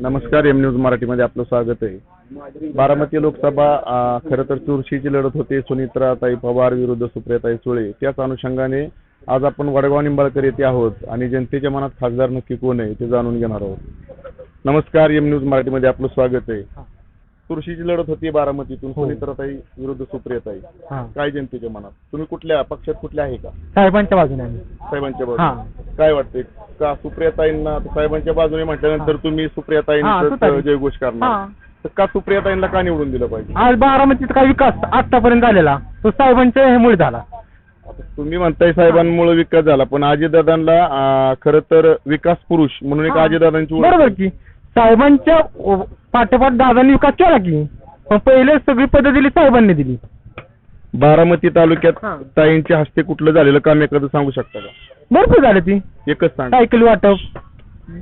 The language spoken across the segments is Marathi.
नमस्कार एम न्यूज मराठीमध्ये आपलं स्वागत आहे. बारामती लोकसभा खरं तर चुरशीची लढत होती. सुनित्राताई पवार विरुद्ध सुप्रियाताई सुळे. त्याच अनुषंगाने आज आपण वडगाव निंबाळकर येथे आहोत आणि जनतेच्या मनात खासदार नक्की कोण आहे ते जाणून घेणार आहोत. नमस्कार एम न्यूज मराठीमध्ये आपलं स्वागत आहे. चुरशीची लढत होती बारामतीतून. हो. सुनित्राताई विरुद्ध सुप्रियाताई हा. काय जनतेच्या मनात? तुम्ही कुठल्या पक्षात कुठल्या आहे का? साहेबांच्या बाजूने आम्ही. साहेबांच्या हा. बाजूने काय वाटतंय? का सुप्रियाताईंना आता साहेबांच्या बाजूने म्हटल्यानंतर. तुम्ही हा, सुप्रियाताईंचा. जयघोष करणार. हा. तर का सुप्रियाताईंना का निवडून दिलं पाहिजे? आज बारामतीत काय विकास आतापर्यंत झालेला? तो साहेबांच्या ह्यामुळे झाला. आता तुम्ही म्हणताय साहेबांमुळे विकास झाला पण अजितदादांना खर तर विकास पुरुष म्हणून एक. अजितदादांची ओळख बरोबर. की. साहेबांच्या पाठोपाठ दादांनी विकास केला की पण पहिले सगळी पदं दिली साहेबांनी दिली. बारामती तालुक्यात हा. ताईंच्या हस्ते कुठलं झालेलं काम एखादं सांगू शकता का? भरपूर झाले ती. एकच सांग. सायकल वाटप.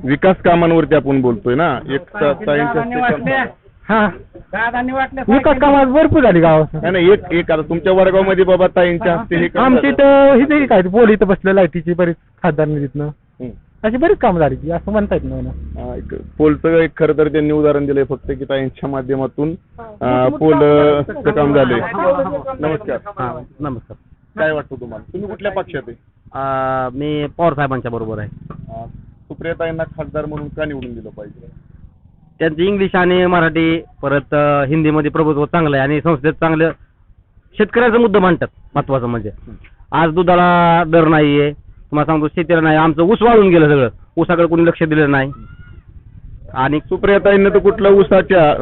विकास कामांवरती आपण बोलतोय ना? एक ता- ताईंच्या हस्ते काम- हा. दादांनी वाटलं विकास कामात भरपूर झाली गावात. नाही नाही एक एक आता तुमच्या वडगावमध्ये बाबा ताईंच्या हस्ते हे काम आमची झालं. तर ही काय पोल इथं बसलं लाईटीची बरीच खासदार निधीतनं. हं. अशी बरीच कामं झाली की असं म्हणता येत नाही ना. एक पोलचं एक खरं तर त्यांनी उदाहरण दिलंय फक्त की ताईंच्या माध्यमातून अं, पोलचं काम झालंय. नमस्कार. हा, नमस्कार. काय वाटतं तुम्हाला? तुम्ही कुठल्या पक्षात आहे? आ, मी पवार साहेबांच्या बरोबर आहे. अं, सुप्रियाताईंना खासदार म्हणून का निवडून दिलं पाहिजे? त्यांचं इंग्लिश आणि मराठी परत अ, हिंदीमध्ये प्रभुत्व चांगलं आहे आणि संसदेत चांगलं शेतकऱ्याचा मुद्दा मांडतात महत्वाचं म्हणजे. आज दुधाला दर नाहीये. तुम्हाला सांगतो शेतीला नाही. आमचं ऊस वाळून गेलं सगळं. ऊसाकडे कोणी लक्ष दिलं नाही. आणि सुप्रियाताईंना तर कुठल्या ऊसाच्या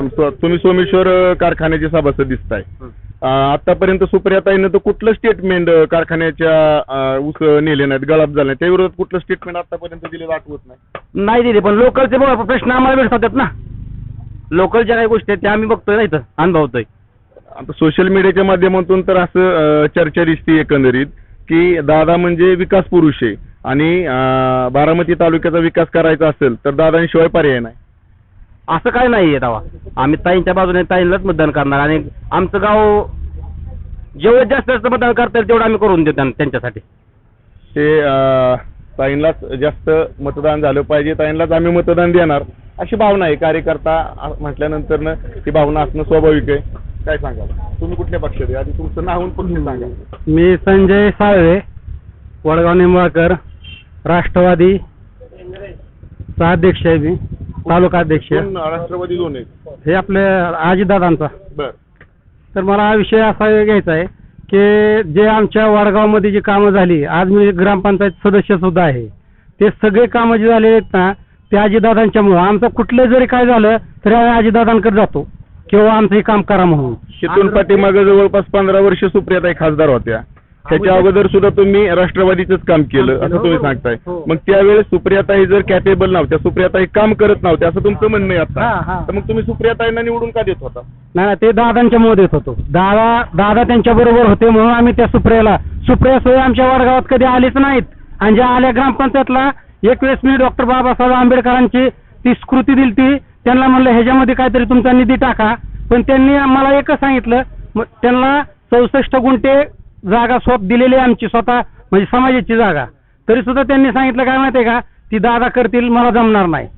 तुम्ही सोमेश्वर कारखान्याचे सभासद दिसताय. आतापर्यंत सुप्रियाताईंना तर कुठलं स्टेटमेंट कारखान्याच्या ऊस नेले नाहीत गळाप झाले नाही त्या विरोधात कुठलं स्टेटमेंट आतापर्यंत दिलेलं आठवत नाही. नाही दिले पण लोकलचे बघा प्रश्न आम्हाला भेटतात ना. लोकलच्या काही गोष्टी आहेत त्या आम्ही बघतोय ना इथं अनुभवतोय. आता सोशल मीडियाच्या माध्यमातून तर असं चर्चा दिसते एकंदरीत. की दादा म्हणजे विकास पुरुष आहे. आणि अं, बारामती तालुक्याचा विकास करायचा असेल तर दादांशिवाय पर्याय नाही. असं काय नाहीये तेव्हा. आम्ही ताईंच्या बाजूने ताईंलाच मतदान करणार आणि आमचं गाव जेवढं जास्त जास्त मतदान करता येईल तेवढं आम्ही करून देऊ त्यां- त्यांच्यासाठी. ते अं, ताईंलाच जास्त मतदान झालं पाहिजे ताईंलाच आम्ही मतदान देणार. अशी भावना आहे. कार्यकर्ता म्हटल्यानंतर ती भावना असणं स्वाभाविक आहे. काय सांगाल? तुम्ही कुठल्या पक्षात आहे? आधी तुमचं नाव आणि पक्ष सांगा. मी संजय साळवे वडगाव निंबाळकर राष्ट्रवादी चा अध्यक्ष आहे मी तालुका अध्यक्ष. कोण राष्ट्रवादी दोन आहेत? हे आपले आजीदादांचा. बर. तर मला हा विषय असा घ्यायचा आहे की जे आमच्या वडगावमध्ये जी कामं झाली आज मी ग्रामपंचायत सदस्य सुद्धा आहे. ते सगळे कामं जे झाले आहेत ना ते आजीदादांच्यामुळं. आमचं कुठलं जरी काय झालं तरी आम्ही आजीदादांकडे जातो. किंवा आमचं हे काम करा म्हणून. तिथून पाठीमागे जवळपास पंधरा वर्ष सुप्रियाताई खासदार होत्या. त्याच्या अगोदर सुद्धा तुम्ही राष्ट्रवादीचंच काम केलं असं तुम्ही सांगताय. हो. मग त्यावेळेस सुप्रियाताई जर कॅपेबल नव्हत्या सुप्रियाताई काम करत नव्हत्या असं तुमचं म्हणणं आहे हा, हा. आता तर मग तुम्ही सुप्रियाताईंना निवडून का देत होता? नाही ते दादांच्या मुळे देत होतो. दादा दादा त्यांच्या बरोबर होते म्हणून आम्ही त्या सुप्रियाला सुप्रिया सोय आमच्या वडगावात कधी आलीच नाहीत. आणि ज्या आल्या ग्रामपंचायतला एक वेळेस मी डॉक्टर बाबासाहेब आंबेडकरांची ती स्कृती दिली ती त्यांना म्हणलं ह्याच्यामध्ये काहीतरी तुमचा निधी टाका. पण त्यांनी मला एकच सांगितलं मग त्यांना चौसष्ट गुंठे जागा स्वप दिलेली आमची स्वतः म्हणजे समाजाची जागा. तरी सुद्धा त्यांनी सांगितलं काय माहितीये का ती दादा करतील मला जमणार नाही.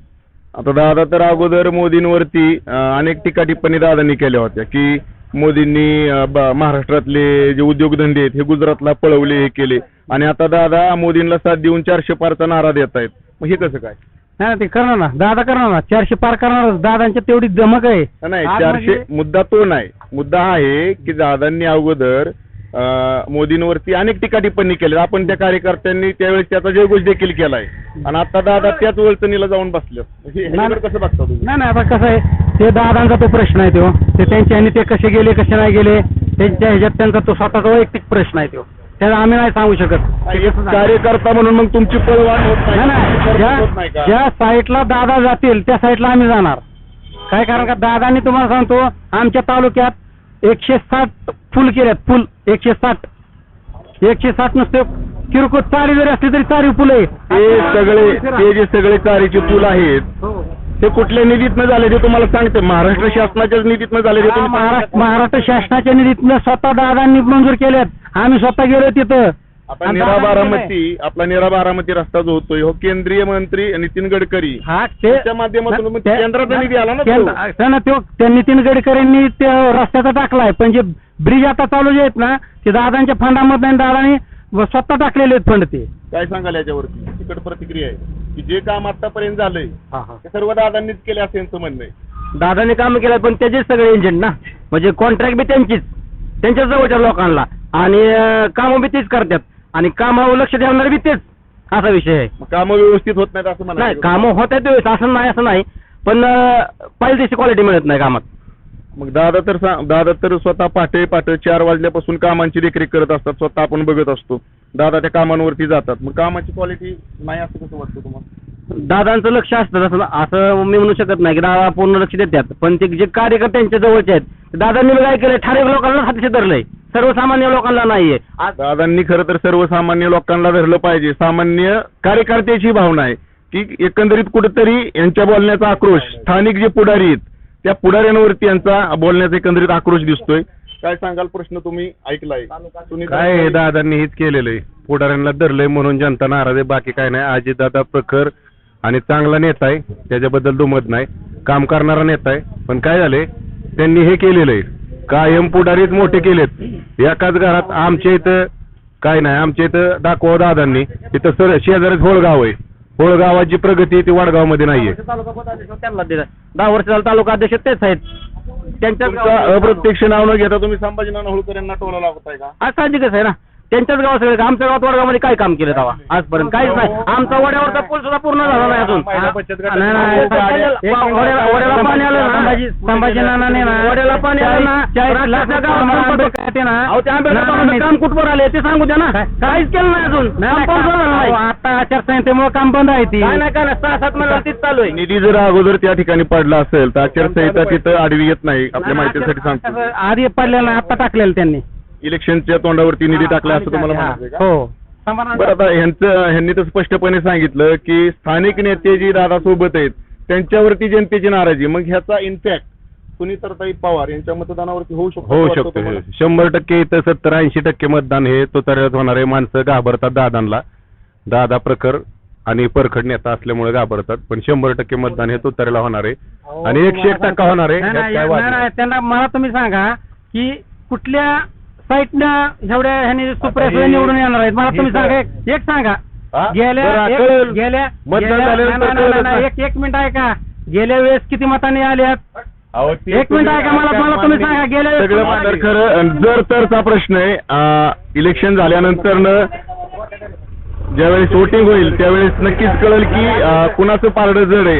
आता दादा तर अगोदर मोदींवरती अनेक टीका टिप्पणी दादांनी केल्या होत्या की मोदींनी महाराष्ट्रातले जे उद्योगधंदे आहेत हे गुजरातला पळवले हे केले. आणि आता दादा मोदींना साथ देऊन चारशे पारचा नारा देत आहेत मग हे कसं काय? नाही ते करणार ना. दादा करणार ना. चारशे पार करणारच. दादांच्या तेवढी धमक आहे. नाही आज चारशे म्हणजे- मुद्दा तो नाही. मुद्दा हा आहे की दादांनी अगोदर अं, मोदींवरती अनेक टीका टिप्पणी केल्या आपण त्या कार्यकर्त्यांनी त्यावेळेस त्याचा जयघोष देखील केलाय. आणि आता दादा त्याच वळचणीला जाऊन बसले ह्याच्याकडे कसं बघता तुम्ही? नाही नाही आता कसं आहे ते दादांचा तो प्रश्न आहे तो. ते त्यांच्या आणि ते कसे गेले कसे नाही गेले त्यांच्या ह्याच्यात त्यांचा तो स्वतःचा वैयक्तिक प्रश्न आहे तो. त्याला आम्ही नाही सांगू शकत. एक कार्यकर्ता म्हणून मग तुमची पळवाट होत नाही. नाही ज्या होत नाही का? ज्या साईटला दादा जातील त्या साईटला आम्ही जाणार. काय कारण का? दादांनी तुम्हाला सांगतो आमच्या तालुक्यात एकशे साठ फुल केल्यात फुल एकशे साठ. एकशे साठ नुसते किरकोळ चारी जरी असली तरी चारी फुलं आहेत. सगळे ते जे सगळे चारीचे पूल आहेत ते कुठल्या निधीतनं झाले ते तुम्हाला सांगते. महाराष्ट्र शासनाच्याच निधीतनं झाले ते तुम्ही महाराष्ट्र शासनाच्या निधीतनं स्वतः दादांनी मंजूर केल्यात आम्ही स्वतः गेलो तिथं. आता आणि निरा. बारामती आपला निरा बारामती रस्ता जो होतोय हो केंद्रीय मंत्री नितीन गडकरी. हा ते त्याच्या माध्यमातून मग त्या- केंद्राचा निधी आला ना तो. केंद्र- त्या ना त्या नितीन गडकरींनी ते रस्त्याचा टाकलाय पण जे ब्रिज आता चालू जे आहेत ना ते दादांच्या फंडामध्ये दादानी स्वतः टाकलेले आहेत फंड ते. काय सांगाल याच्यावरती? तिकड प्रतिक्रिया आहे. की जे काम आतापर्यंत झालंय ते सर्व दादांनीच केले असं यांचं म्हणणं आहे. दादाने काम केलं पण त्याचेच सगळे एजंट ना. म्हणजे कॉन्ट्रॅक्ट बी त्यांचीच त्यांच्या जवळच्या लोकांना. आणि कामं बी तेच करतात. आणि कामावर लक्ष ठेवणार बी तेच असा विषय आहे. मग कामं व्यवस्थित होत नाहीत असं नाही कामं होत आहेत असं नाही असं नाही. पण अं, पाहिजे तशी क्वालिटी मिळत नाही कामात. मग दादा तर सा- दादा तर स्वतः पहाटे पहाटे चार वाजल्यापासून कामांची देखरेख करत असतात. स्वतः आपण बघत असतो. दादा त्या कामांवरती जातात. मग कामाची क्वालिटी नाही असं कसं वाटतं तुम्हाला? दादांचं लक्ष असतं. असं असं मी म्हणू शकत नाही की दादा पूर्ण लक्ष देतात. पण ते जे कार्यकर्ते त्यांच्या जवळचे आहेत ते दादांनी बी काय केलंय. ठराविक लोकांना हाती धरलंय. सर्वसामान्य लोकांना नाहीये. आज दादांनी खरं तर सर्वसामान्य लोकांना धरलं पाहिजे. सामान्य कार्यकर्त्याची भावना आहे की एकंदरीत कुठेतरी यांच्या बोलण्याचा आक्रोश स्थानिक जे पुढारी आहेत त्या पुढाऱ्यांवरती यांचा बोलण्याचा एकंदरीत आक्रोश दिसतोय. काय सांगाल प्रश्न तुम्ही? ऐकलाय. काय दादांनी हेच केलेलं आहे. पुढाऱ्यांना धरलंय म्हणून जनता नाराज आहे. बाकी काय नाही. अजित दादा प्रखर आणि चांगला नेता आहे. त्याच्याबद्दल दुमत नाही. काम करणारा नेता आहे. पण काय झालंय? त्यांनी हे केलेलं आहे. कायम पुढारीच मोठे केलेत. एकाच घरात आमच्या इथं काय नाही. आमच्या इथं दाखवा दादांनी. इथं सर शेजारीच होळगाव आहे. होळगावाची प्रगती ती वडगावमध्ये नाहीये. तालुका त्यांना दिलं. दहा वर्ष झालं तालुका अध्यक्ष तेच आहेत. तुमचं गावात- अप्रत्यक्ष नाव न घेता तुम्ही संभाजी नाना होळकर यांना टोला लावताय का? आज साहजिकच आहे ना. त्यांच्याच गावात सगळे आमच्या गावात वडगावमध्ये काय काम केलं तेव्हा? आजपर्यंत काहीच नाही. आमचा वड्यावरचा पूल सुद्धा पूर्ण झाला नाही अजून. महिला बचत गटाचे नाही, नाही, लोकं आले. एक वड्याला मिनिट. वड्याला पाणी आलं ना. संभाजी संभाजी नानाने ना वड्याला पाणी आलं ना. चाळीस गावात संपर्क- अहो ते नानांनी- काम कुठवर आले ते सांगू द्या ना. काहीच केलं नाही अजून. काम झालं नाही. अहो, आता आचारसंहितेमुळे काम बंद आहे ती. काय नाही काय नाही. सहा सात महिन्याला तीच चालू आहे. निधी जर अगोदर त्या ठिकाणी पडला असेल तर आचारसंहिता तिथं आडवी येत नाही. आपल्या माहितीसाठी सांगतो. आधी पडलेलं नाही आता टाकलेलं त्यांनी. इलेक्शनच्या तोंडावरती निधी टाकला असं तुम्हाला म्हणायचंय का? हो. बरं आता ह्यांचं ह्यांनी तर स्पष्टपणे सांगितलं की स्थानिक नेते जी दादा सोबत आहेत त्यांच्यावरती जनतेची नाराजी. मग ह्याचा इम्पॅक्ट सुनीताताई पवार यांच्या मतदानावरती होऊ शकतो होऊ असं शकतो. तुम्हाला? शंभर टक्के इथं सत्तर ऐंशी टक्के मतदान हे तुताऱ्यात होणार आहे माणसं घाबरतात दादांना. दादा प्रखर आणि परखड नेता असल्यामुळे घाबरतात पण शंभर टक्के मतदान हे तुताऱ्याला होणार. आहे आणि एकशे एक टक्का होणार आहे नाही, यात नाही, काय वाद नाही, नाही. नाही, त्यांना मला तुम्ही सांगा की कुठल्या साईटनं एवढ्या ह्यानी हे- निवडून येणार आहेत मला हे तुम्ही तर- सांगा एक- एक सांगा हा? गेल्या बरं, एक- कळेल. गेल्या मतदान गेल्या- झाल्यानंतर नाही, नाही, नाही, कळेलच नाही, ना. एक एक मिनिट आहे का गेल्या वेळेस किती मतांनी आल्यात अहो, ते एक मिनिट आहे का मला मला तुम्ही सांगा गेल्या वेळेस सगळं तर खरं जर तरचा प्रश्न आहे इलेक्शन झाल्यानंतर ज्यावेळेस वोटिंग होईल त्यावेळेस नक्कीच कळेल की कुणाचं पारडं जड आहे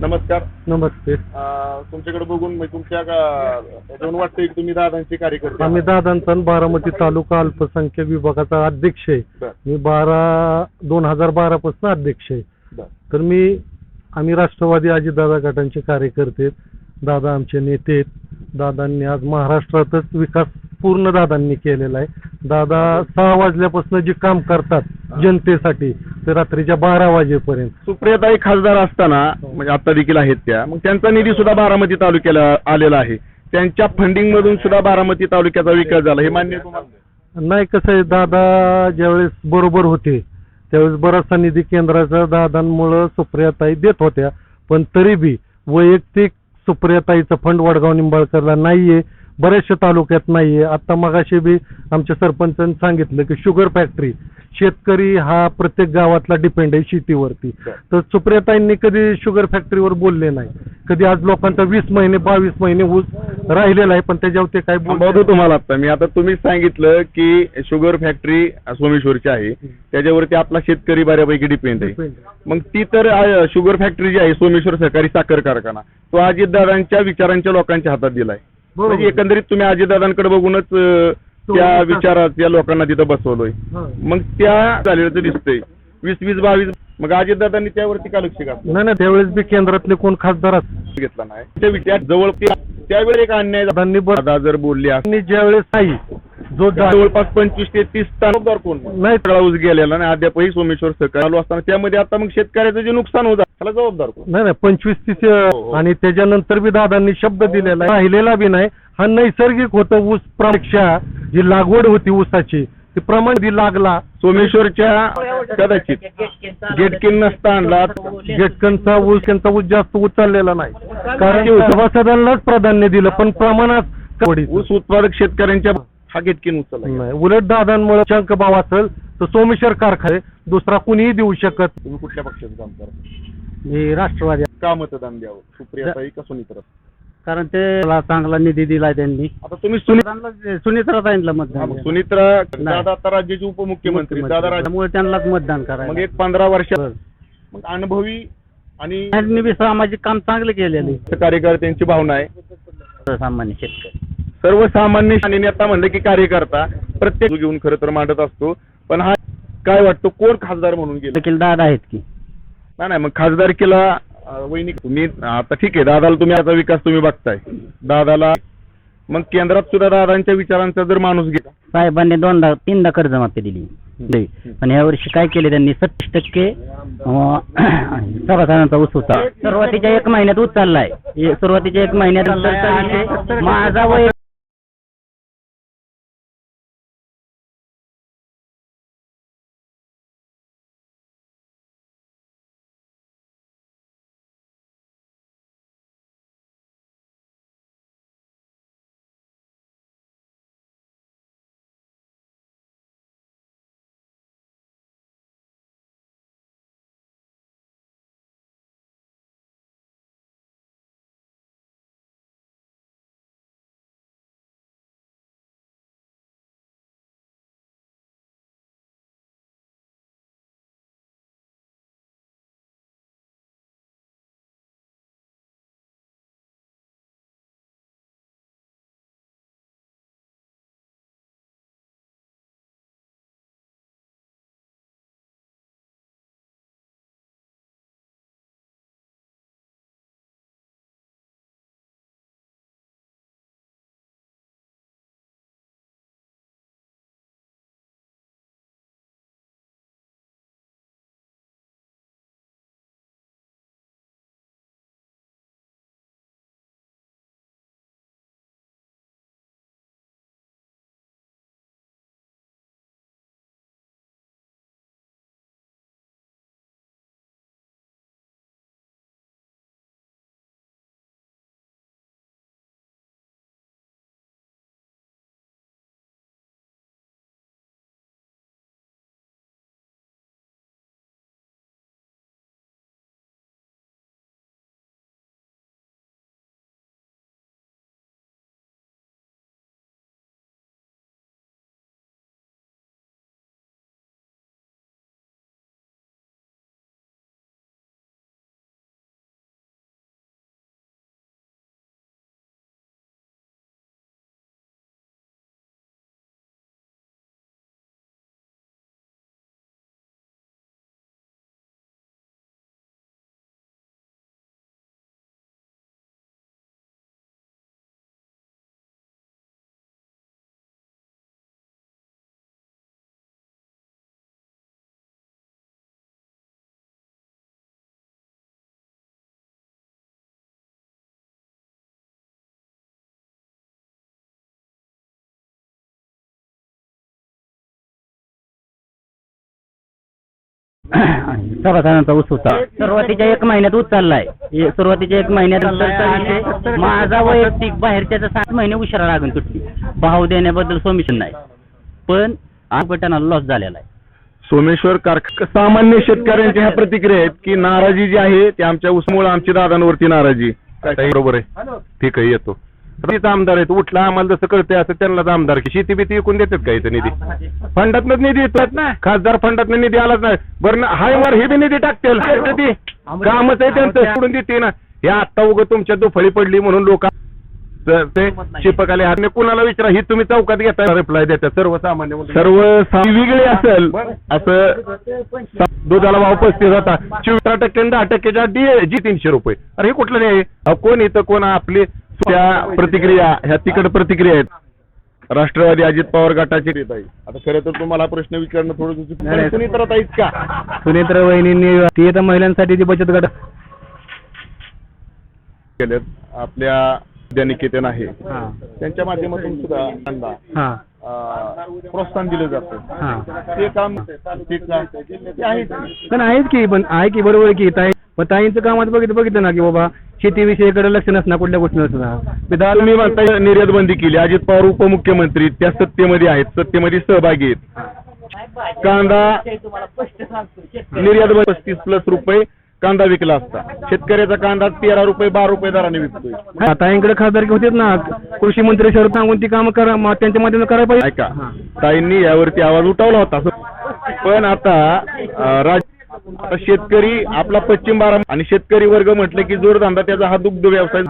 नमस्कार नमस्ते अं, तुमच्याकडे बघून म्हणजे तुमच्या का- वाटतंय की तुम्ही दादांचे कार्यकर्ते आम्ही आहात. दादांचा बारामती तालुका अल्पसंख्याक विभागाचा अध्यक्ष आहे बरं, मी बारा दोन हजार बारा पासून अध्यक्ष आहे बरं. तर मी आम्ही राष्ट्रवादी अजितदादा गटांचे कार्यकर्ते आहेत. दादा आमचे नेते आहेत दादांनी आज महाराष्ट्रातच विकास पूर्ण दादांनी केलेला आहे. दादा सहा वाजल्यापासून जे काम करतात जनतेसाठी ते रात्रीच्या बारा वाजेपर्यंत. सुप्रियाताई खासदार असताना म्हणजे आता देखील आहेत त्या मग त्यांचा निधी सुद्धा बारामती तालुक्याला आलेला आहे. त्यांच्या फंडिंग मधून सुद्धा बारामती तालुक्याचा विकास झाला हे मान्य नाही कसं आहे दादा ज्यावेळेस बरोबर होते त्यावेळेस बराचसा निधी केंद्राचा दादांमुळं सुप्रियाताई देत होत्या. पण तरी बी वैयक्तिक सुप्रियाताईचं फंड वडगाव निंबाळकरला नाहीये बऱ्याचशा तालुक्यात नाहीये. आता मगाशी बी आमच्या सरपंचांनी सांगितलं की शुगर फॅक्टरी शेतकरी हा प्रत्येक गावातला डिपेंड आहे शेतीवरती. तर सुप्रियाताईंनी कधी शुगर फॅक्टरीवर बोलले नाही. कधी आज लोकांचा वीस महिने बावीस महिने ऊस राहिलेला आहे पण त्याच्यावर ते काय बोलले बघतो तुम्हाला आता. मी आता तुम्हीच सांगितलं की शुगर फॅक्टरी सोमेश्वरची आहे. त्याच्यावरती आपला शेतकरी बऱ्यापैकी डिपेंड आहे. मग ती तर शुगर फॅक्टरी जी आहे सोमेश्वर सहकारी साखर कारखाना तो अजितदादांच्या विचारांच्या लोकांच्या हातात दिलाय. म्हणजे एकंदरीत तुम्ही अजितदादांकडे बघूनच त्या विचार- विचारात या लोकांना तिथं बसवलोय. मग त्या झालेलं तर दिसतंय. वीस वीस बावीस. मग अजितदादांनी त्यावरती का लक्ष घातलं? नाही नाही त्यावेळेस बी केंद्रातले कोण खासदार घेतला नाही. त्या विचार जवळ त्यावेळी एक अन्याय. दादांनी दादा जर बोलले त्यांनी ज्यावेळेस नाही जो जवळपास पंचवीस ते तीस स्थानदार कोण नाही. सगळा ऊस गेलेला आणि अद्यापही सोमेश्वर सहकार चालू असताना त्यामध्ये आता मग शेतकऱ्याचं जे नुकसान होतं त्याला जबाबदार कोण? नाही नाही पंचवीस तीस हो. आणि त्याच्यानंतर बी दादांनी शब्द दिलेला राहिलेला बी नाही. हा नैसर्गिक होतं ऊस प्रक्षा जी लागवड होती ऊसाची ते प्रमाण कधी लागला. सोमेश्वरच्या कदाचित गेटकिन नसता आणला गेटकनचा ऊस त्यांचा ऊस जास्त उचललेला नाही. कारण सभासदांनाच प्राधान्य दिलं पण प्रमाणात. ऊस उत्पादक शेतकऱ्यांच्या हा गेटकिन उचलला नाही उलट दादांमुळे शंक भाव असेल तर सोमेश्वर कारखाने दुसरा कुणीही देऊ शकत. तुम्ही कुठल्या पक्षाचं काम करा? मी राष्ट्रवादी. का मतदान द्यावं? सुप्रियाताई का सुनित्रा कारण ते चांगला निधी दिलाय त्यांनी. आता तुम्ही सुनि सुनीत्रा ताईंना हा, मतदान द्या. सुनित्रा दादा आता राज्याचे उपमुख्यमंत्री दादा राज त्यामुळे त्यांनाच मतदान मग एक पंधरा वर्षात मग अनुभवी आणि त्यांनी बी सामाजिक काम चांगले केलेले. कार्यकर्त्यांची भावना आहे. सामान्य शेतकरी. सर्वसामान्य आणि नेता म्हणलं की कार्यकर्ता प्रत्येक घेऊन खरं तर मांडत असतो. पण हा काय वाटतो कोण खासदार म्हणून गेला? देखील दादा आहेत की. नाही नाही मग खासदारकीला वहिनी तुम्ही आता ठीक आहे दादाला तुम्ही आता विकास तुम्ही बघताय. दादाला मग केंद्रात सुद्धा दादांच्या विचारांचा जर माणूस गेला. साहेबांनी दोनदा तीनदा कर्जमाफी दिली. दिली. पण या वर्षी काय केले त्यांनी? सत्तीस टक्के सभासदांचा ऊस होता. सुरुवातीच्या एक महिन्यात ऊस चाललाय. हे सुरुवातीच्या एक महिन्यात. माझा वय सभासदांचा होता. सुरुवातीच्या एक महिन्यात ऊस चाललाय. हे सुरुवातीच्या एक महिन्यात. माझा वैयक्तिक बाहेरच्या सात महिने उशिरा लागून तुटली भाव देण्याबद्दल सोमिशन नाही. पण आपटाना लॉस झालेला आहे. सोमेश्वर कारख सामान्य शेतकऱ्यांच्या ह्या प्रतिक्रिया आहेत की नाराजी जी आहे ती आमच्या ऊसमुळे आमची दादांवरती नाराजी बरोबर आहे. ठीक आहे येतो. तीच आमदार आहेत. उठला आम्हाला जसं कळतंय असं त्यांनाच आमदार की शेती बिती विकून देतात का इथं निधी? फंडातनच निधी येतात. ना. खासदार फंडातनं निधी आलाच नाही. बरं ना, हाय वर हे बी निधी टाकतील. ते कामच आहे त्यांचं. सोडून देते ना. हे आत्ता उगं तुमच्या दुफळी पडली म्हणून लोक ते शिपक आले हात. कुणाला विचारा? ही तुम्ही चौकात घेता. रिप्लाय देतात. सर्वसामान्य सर्व वेगळे असेल. असं दुधाला भाव पस्तीस होता. चोवीस टक्के आणि दहा टक्क्याच्या डी जी तीनशे रुपये. अरे हे कुठलं नाही कोण इथं कोण आपली त्या प्रतिक्रिया ह्या तिकड प्रतिक्रिया आहेत. राष्ट्रवादी अजित पवार गटाचे आहे. आता खरं तर तुम्हाला प्रश्न विचारणं थोडं सुनीत्रत आहेत का? सुनेत्र वहिनींनी ती तर महिलांसाठी ती बचत गट. केलेत. आपल्या विद्यानिकेतन आहे. त्यांच्या माध्यमातून सुद्धा त्यांना प्रोत्साहन दिलं जातं. ते काम ते आहेच की पण आहे की बरोबर की पण ताईंचं काम आता बघितलं बघितलं ना की बाबा शेतीविषयीकडे लक्ष नसणार कुठल्या गोष्टी नसणार. तुम्ही म्हणताय निर्यात बंदी केली. अजित पवार उपमुख्यमंत्री त्या सत्तेमध्ये आहेत. सत्तेमध्ये सहभागी आहेत. कांदा निर्यात बंदी पस्तीस प्लस रुपये कांदा विकला असता. शेतकऱ्याचा कांदा तेरा रुपये बारा रुपये दराने विकतोय. ताईंकडे खासदारकी होतेच ना. कृषी मंत्री शरद सांगून ती कामं करा मग त्यांच्या माध्यमातून करायला पाहिजे. ऐका ताईंनी यावरती आवाज उठवला होता. पण आता राज शेतकरी आपला पश्चिम बारा आणि शेतकरी वर्ग म्हटलं की जोडधंदा त्याचा हा दुग्ध व्यवसाय.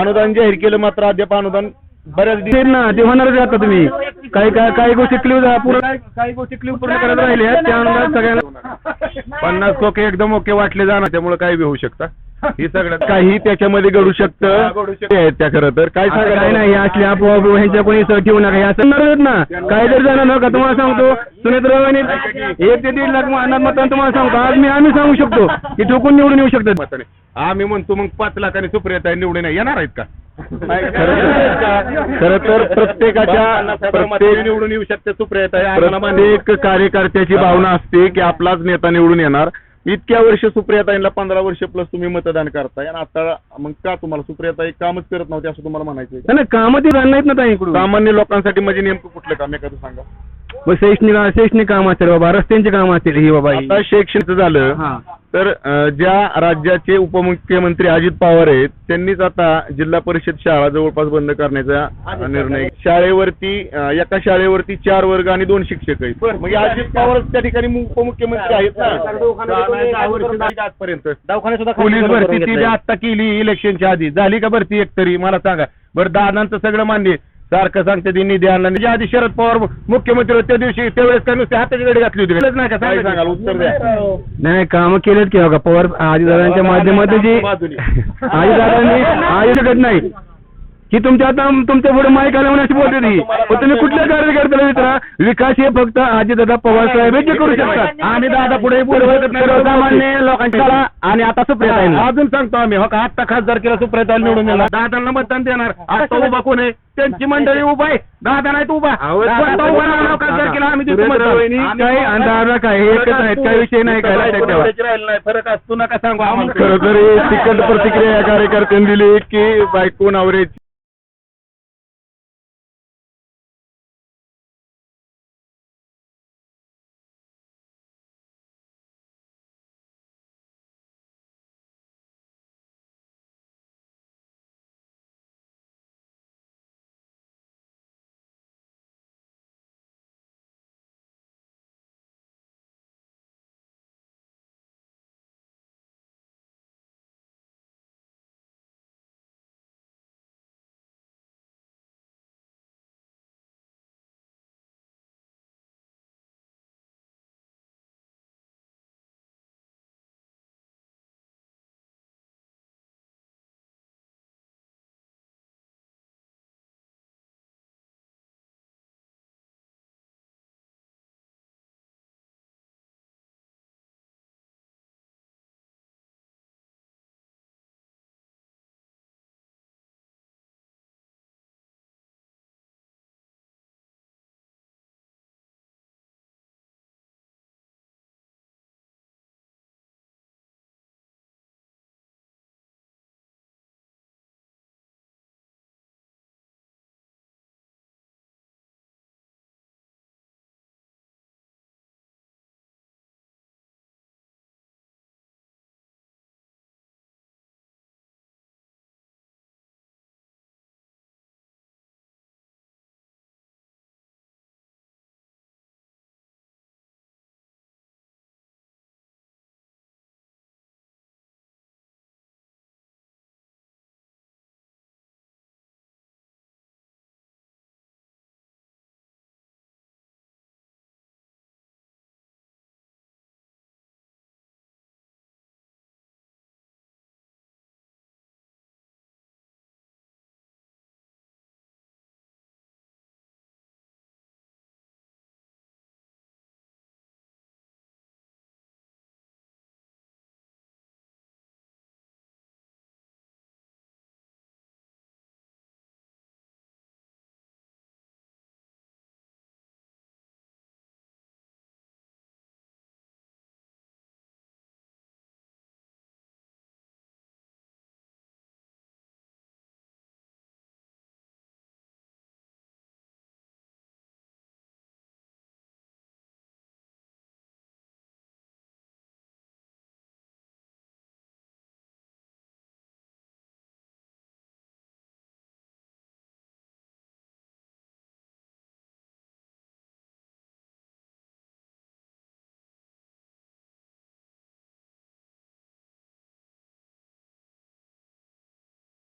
अनुदान जाहीर केलं मात्र अद्याप अनुदान बऱ्याच ना ते होणारच आता तुम्ही. काही काही काही गोष्टी क्लिव पूर्ण काही गोष्टी क्लिव पूर्ण करत राहिल्या त्या अनुदान सगळ्यांना पन्नास खोके एकदम ओके वाटले जाणार त्यामुळे काही बी होऊ शकता. ही सगळ्यात काही त्याच्यामध्ये घडू शकतं. ते आहेत त्या खरं तर काय काय नाही असल्या अफवा बिफवा ह्यांच्या कोणी सह ठेवू नका. या संदर्भात ना. काय जर जाणार नका तुम्हाला सांगतो. सुनेत्राबाईने एक ते दीड लाख अनाथ मतदान तुम्हाला सांगतो आज मी आम्ही सांगू शकतो की ठोकून निवडून येऊ शकतात. मताने आम्ही म्हणतो मग पाच लाखांनी सुप्रियाताई निवडून येणार आहेत का? खरं तर प्रत्येकाच्या प्रत्येक निवडून येऊ शकते मान्य प्रत्येक कार्यकर्त्याची भावना असते की आपलाच नेता निवडून येणार. इतक्या वर्ष सुप्रियाताईंना पंधरा वर्ष प्लस तुम्ही मतदान करताय आणि आता मग का तुम्हाला सुप्रियाताई कामच करत नव्हते असं तुम्हाला म्हणायचं नाही, कामं ते नाहीत ना ताईकडून सामान्य लोकांसाठी म्हणजे नेमकं कुठलं काम एखादं सांगा मग शैक्षणिक शैक्षणिक काम असेल बाबा रस्त्यांचे काम असतील ही बाबा ही. आता शैक्षणिक झालं हा. तर ज्या राज्याचे उपमुख्यमंत्री अजित पवार आहेत त्यांनीच आता जिल्हा परिषद शाळा जवळपास बंद करण्याचा निर्णय शाळेवरती एका शाळेवरती चार वर्ग आणि दोन शिक्षक आहेत. मग हे अजित पवार त्या ठिकाणी मु- उपमुख्यमंत्री आहेत ना. आजपर्यंत. दवाखाने सुद्धा पोलीस भरती ती. आता केली इलेक्शनच्या आधी. झाली का भरती एक तरी? मला सांगा. बरं दादांचं सगळं मान्य सारखं सांगते ती निधी आणला. म्हणजे आधी शरद पवार मुख्यमंत्री होते त्या दिवशी त्यावेळेस काय नुसते हाताची गडी घातली होती. नाही का? काय सांगा सांगाल उत्तर द्या. नाही कामं केलेत की बघा पवार आजीदादांच्या माध्यमातून जी आजी शकत नाही की तुमच्या आता तुमच्यापुढे माईक आल्या म्हणून अशी बोलते ती पण तुम्ही कुठल्या कार्यकर्त्याला विचारा विकास हे फक्त आजीदादा पवार साहेब जे करू शकतात आम्ही दादा पुढे सर्वसामान्य लोकांच्या आणि आता सुप्रिया अजून सांगतो आम्ही. हो का? आत्ता खासदार केला सुप्रिया निवडून देणार दादांना मतदान देणार. आता उभा कोण आहे? त्यांची मंडळी उभा आहे. दादा नाही उभा. उभा खासदार केला आम्ही देतो मतदान. काय आणि हे एकच आहेत काही विषय नाही काय लक्षात ठेवा. राहिलं नाही फरक असतो नका सांगू. आम्हाला खरं तर हे तिकट प्रतिक्रिया या कार्यकर्त्यांनी दिली की बायको नवऱ्याची